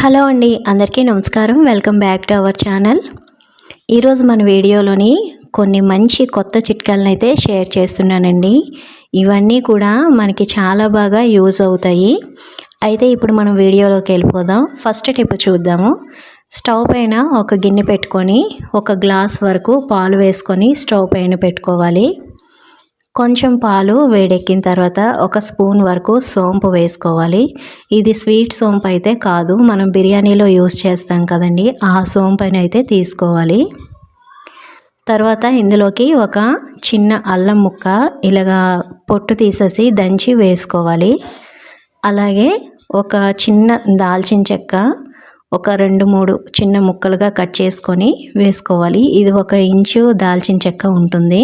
Hello అండి అందరికీ నమస్కారం. Welcome back to our channel. ఈరోజు మన వీడియోలోని కొన్ని మంచి కొత్త చిట్కాలను అయితే షేర్ చేస్తున్నానండి. ఇవన్నీ కూడా మనకి చాలా బాగా యూజ్ అవుతాయి. అయితే ఇప్పుడు మనం వీడియోలోకి వెళ్ళిపోదాం. ఫస్ట్ టిప్ చూద్దాము. స్టవ్ పైన ఒక గిన్నె పెట్టుకొని ఒక గ్లాస్ వరకు పాలు వేసుకొని స్టవ్ పైన పెట్టుకోవాలి. కొంచెం పాలు వేడెక్కిన తర్వాత ఒక స్పూన్ వరకు సోంపు వేసుకోవాలి. ఇది స్వీట్ సోంపు అయితే కాదు మనం బిర్యానీలో యూస్ చేస్తాం కదండి ఆ సోంపుని అయితే తీసుకోవాలి. తర్వాత ఇందులోకి ఒక చిన్న అల్లం ముక్క ఇలాగా పొట్టు తీసేసి దంచి వేసుకోవాలి. అలాగే ఒక చిన్న దాల్చిన చెక్క ఒక రెండు మూడు చిన్న ముక్కలుగా కట్ చేసుకొని వేసుకోవాలి. ఇది ఒక ఇంచు దాల్చిన చెక్క ఉంటుంది.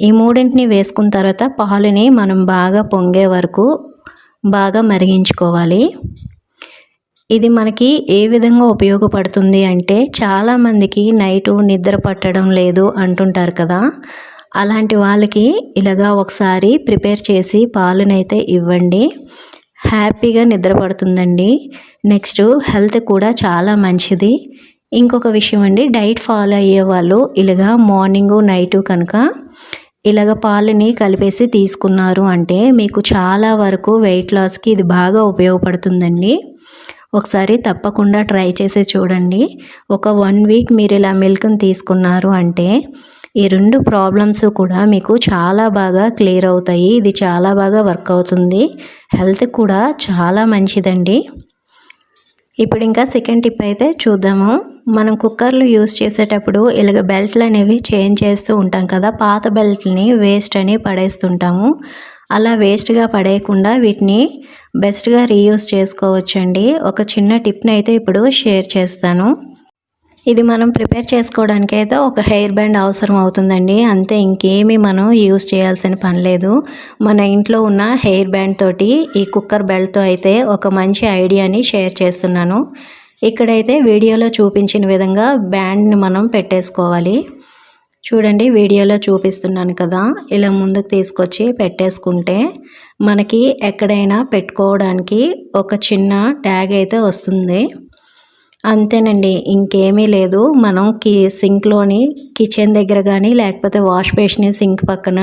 ఈ మూడింటిని వేసుకున్న తర్వాత పాలుని మనం బాగా పొంగే వరకు బాగా మరిగించుకోవాలి. ఇది మనకి ఏ విధంగా ఉపయోగపడుతుంది అంటే చాలామందికి నైటు నిద్ర పట్టడం లేదు అంటుంటారు కదా. అలాంటి వాళ్ళకి ఇలాగా ఒకసారి ప్రిపేర్ చేసి పాలునైతే ఇవ్వండి. హ్యాపీగా నిద్ర పడుతుందండి. నెక్స్ట్ హెల్త్ కూడా చాలా మంచిది. ఇంకొక విషయం అండి డైట్ ఫాలో అయ్యే వాళ్ళు ఇలాగా మార్నింగు నైటు కనుక ఇలాగ పాలని కలిపేసి తీసుకున్నారు అంటే మీకు చాలా వరకు వెయిట్ లాస్కి ఇది బాగా ఉపయోగపడుతుందండి. ఒకసారి తప్పకుండా ట్రై చేసి చూడండి. ఒక వన్ వీక్ మీరు ఇలా మిల్క్ని తీసుకున్నారు అంటే ఈ రెండు ప్రాబ్లమ్స్ కూడా మీకు చాలా బాగా క్లియర్ అవుతాయి. ఇది చాలా బాగా వర్క్ అవుతుంది. హెల్త్ కూడా చాలా మంచిదండి. ఇప్పుడు ఇంకా సెకండ్ టిప్ అయితే చూద్దాము. మనం కుక్కర్లు యూస్ చేసేటప్పుడు ఇలాగ బెల్ట్లు అనేవి చేంజ్ చేస్తూ ఉంటాం కదా పాత బెల్ట్ని వేస్ట్ అని పడేస్తుంటాము. అలా వేస్ట్గా పడేయకుండా వీటిని బెస్ట్గా రీయూస్ చేసుకోవచ్చండి. ఒక చిన్న టిప్ని అయితే ఇప్పుడు షేర్ చేస్తాను. ఇది మనం ప్రిపేర్ చేసుకోవడానికి అయితే ఒక హెయిర్ బ్యాండ్ అవసరం అవుతుందండి. అంతే ఇంకేమీ మనం యూజ్ చేయాల్సిన పని లేదు. మన ఇంట్లో ఉన్న హెయిర్ బ్యాండ్ తోటి ఈ కుక్కర్ బెల్ట్తో అయితే ఒక మంచి ఐడియాని షేర్ చేస్తున్నాను. ఇక్కడైతే వీడియోలో చూపించిన విధంగా బ్యాండ్ని మనం పెట్టేసుకోవాలి. చూడండి వీడియోలో చూపిస్తున్నాను కదా. ఇలా ముందుకు తీసుకొచ్చి పెట్టేసుకుంటే మనకి ఎక్కడైనా పెట్టుకోవడానికి ఒక చిన్న ట్యాగ్ అయితే వస్తుంది. అంతేనండి. ఇంకేమీ లేదు. మనం కి సింక్లోని కిచెన్ దగ్గర కానీ లేకపోతే వాష్ బేసిన్ సింక్ పక్కన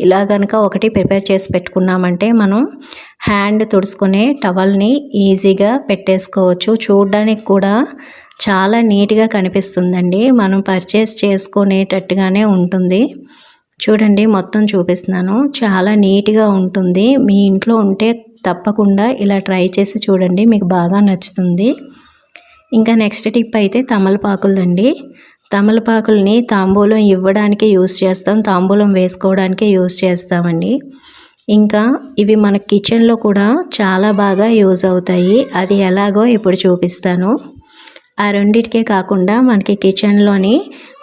ఇలా కనుక ఒకటి ప్రిపేర్ చేసి పెట్టుకున్నామంటే మనం హ్యాండ్ తుడుచుకునే టవల్ని ఈజీగా పెట్టేసుకోవచ్చు. చూడడానికి కూడా చాలా నీట్గా కనిపిస్తుందండి. మనం పర్చేస్ చేసుకునేటట్టుగానే ఉంటుంది. చూడండి మొత్తం చూపిస్తున్నాను. చాలా నీట్గా ఉంటుంది. మీ ఇంట్లో ఉంటే తప్పకుండా ఇలా ట్రై చేసి చూడండి. మీకు బాగా నచ్చుతుంది. ఇంకా నెక్స్ట్ టిప్ అయితే తమలపాకులదండి తమలపాకుల్ని తాంబూలం ఇవ్వడానికి యూస్ చేస్తాం తాంబూలం వేసుకోవడానికి యూస్ చేస్తామండి. ఇంకా ఇవి మన కిచెన్లో కూడా చాలా బాగా యూజ్ అవుతాయి. అది ఎలాగో ఇప్పుడు చూపిస్తాను. ఆ రెండిటికే కాకుండా మనకి కిచెన్లోని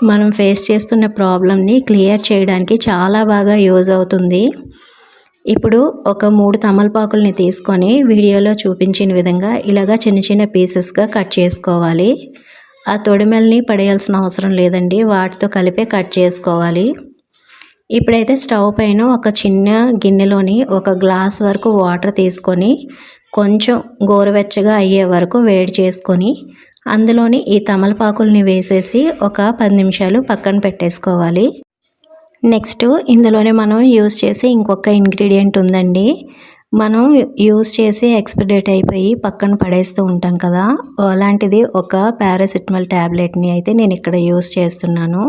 మనం ఫేస్ చేస్తున్న ప్రాబ్లమ్ని క్లియర్ చేయడానికి చాలా బాగా యూజ్ అవుతుంది. ఇప్పుడు ఒక మూడు తమలపాకుల్ని తీసుకొని వీడియోలో చూపించిన విధంగా ఇలాగా చిన్న చిన్న పీసెస్గా కట్ చేసుకోవాలి. ఆ తొడిమెల్ని పడేయాల్సిన అవసరం లేదండి. వాటితో కలిపే కట్ చేసుకోవాలి. ఇప్పుడైతే స్టవ్ పైన ఒక చిన్న గిన్నెలోని ఒక గ్లాస్ వరకు వాటర్ తీసుకొని కొంచెం గోరువెచ్చగా అయ్యే వరకు వేడి చేసుకొని అందులోని ఈ తమలపాకుల్ని వేసేసి ఒక పది నిమిషాలు పక్కన పెట్టేసుకోవాలి. నెక్స్ట్ ఇందులోనే మనం యూస్ చేసే ఇంకొక ఇంగ్రీడియంట్ ఉందండి. మనం యూస్ చేసి ఎక్స్పైర్ అయిపోయి పక్కన పడేస్తూ ఉంటాం కదా. అలాంటిది ఒక పారాసిటమాల్ ట్యాబ్లెట్ని అయితే నేను ఇక్కడ యూస్ చేస్తున్నాను.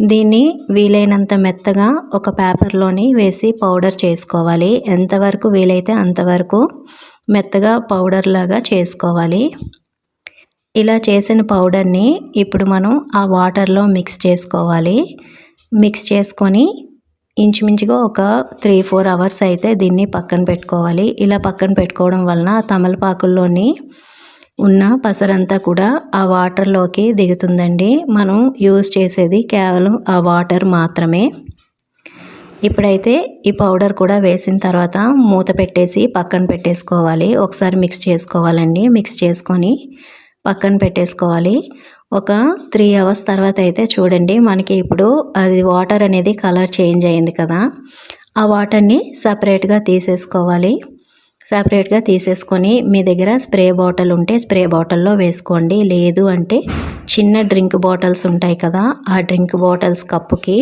దీన్ని వీలైనంత మెత్తగా ఒక పేపర్లోని వేసి పౌడర్ చేసుకోవాలి. ఎంతవరకు వీలైతే అంతవరకు మెత్తగా పౌడర్ లాగా చేసుకోవాలి. ఇలా చేసిన పౌడర్ని ఇప్పుడు మనం ఆ వాటర్లో మిక్స్ చేసుకోవాలి. మిక్స్ చేసుకొని ఇంచుమించుగా ఒక త్రీ ఫోర్ అవర్స్ అయితే దీన్ని పక్కన పెట్టుకోవాలి. ఇలా పక్కన పెట్టుకోవడం వలన తమలపాకుల్లోని ఉన్న పసరంతా కూడా ఆ వాటర్లోకి దిగుతుందండి. మనం యూజ్ చేసేది కేవలం ఆ వాటర్ మాత్రమే. ఇప్పుడైతే ఈ పౌడర్ కూడా వేసిన తర్వాత మూత పెట్టేసి పక్కన పెట్టేసుకోవాలి. ఒకసారి మిక్స్ చేసుకోవాలండి. మిక్స్ చేసుకొని పక్కన పెట్టేసుకోవాలి. ఒక త్రీ అవర్స్ తర్వాత అయితే చూడండి మనకి ఇప్పుడు అది వాటర్ అనేది కలర్ చేంజ్ అయింది కదా. ఆ వాటర్ని సపరేట్గా తీసేసుకోవాలి. సపరేట్గా తీసేసుకొని మీ దగ్గర స్ప్రే బాటిల్ ఉంటే స్ప్రే బాటిల్లో వేసుకోండి. లేదు అంటే చిన్న డ్రింక్ బాటిల్స్ ఉంటాయి కదా ఆ డ్రింక్ బాటిల్స్ కప్పుకి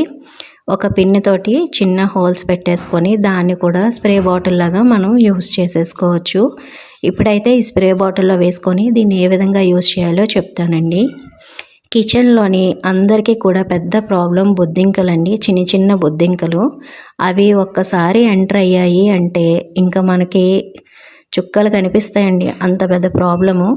ఒక పిన్నుతోటి చిన్న హోల్స్ పెట్టేసుకొని దాన్ని కూడా స్ప్రే బాటిల్ లాగా మనం యూస్ చేసేసుకోవచ్చు. ఇప్పుడైతే ఈ స్ప్రే బాటిల్లో వేసుకొని దీన్ని ఏ విధంగా యూస్ చేయాలో చెప్తానండి. కిచెన్లోని అందరికీ కూడా పెద్ద ప్రాబ్లం బొద్దింకలండి. చిన్న చిన్న బొద్దింకలు. అవి ఒక్కసారి ఎంటర్ అయ్యాయి అంటే ఇంకా మనకి చుక్కలు కనిపిస్తాయండి. అంత పెద్ద ప్రాబ్లము.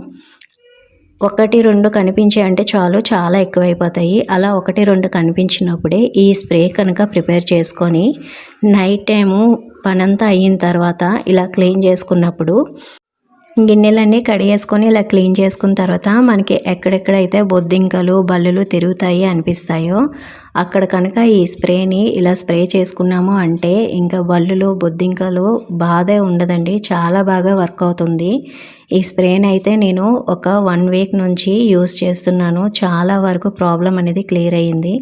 ఒకటి రెండు కనిపించాయి అంటే చాలు చాలా ఎక్కువైపోతాయి. అలా ఒకటి రెండు కనిపించినప్పుడే ఈ స్ప్రే కనుక ప్రిపేర్ చేసుకొని నైట్ టైము పనంతా అయిన తర్వాత ఇలా క్లీన్ చేసుకున్నప్పుడు గిన్నెలన్నీ కడిగేసుకొని ఇలా క్లీన్ చేసుకున్న తర్వాత మనకి ఎక్కడెక్కడైతే బొద్దింకలు బల్లులు తిరుగుతాయి అనిపిస్తాయో అక్కడ కనుక ఈ స్ప్రేని ఇలా స్ప్రే చేసుకున్నాము అంటే ఇంకా బల్లులు బొద్దింకలు బాధే ఉండదండి. చాలా బాగా వర్క్ అవుతుంది. ఈ స్ప్రేని అయితే నేను ఒక వన్ వీక్ నుంచి యూస్ చేస్తున్నాను. చాలా వరకు ప్రాబ్లం అనేది క్లియర్ అయ్యింది.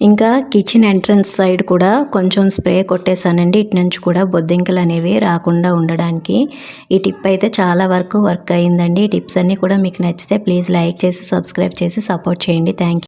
ఇంకా కిచెన్ ఎంట్రన్స్ సైడ్ కూడా కొంచెం స్ప్రే కొట్టేశానండి. ఇటు నుంచి కూడా బొద్దింకలు అనేవి రాకుండా ఉండడానికి. ఈ టిప్ అయితే చాలా వరకు వర్క్ అయిందండి. ఈ టిప్స్ అన్నీ కూడా మీకు నచ్చితే ప్లీజ్ లైక్ చేసి సబ్స్క్రైబ్ చేసి సపోర్ట్ చేయండి. థ్యాంక్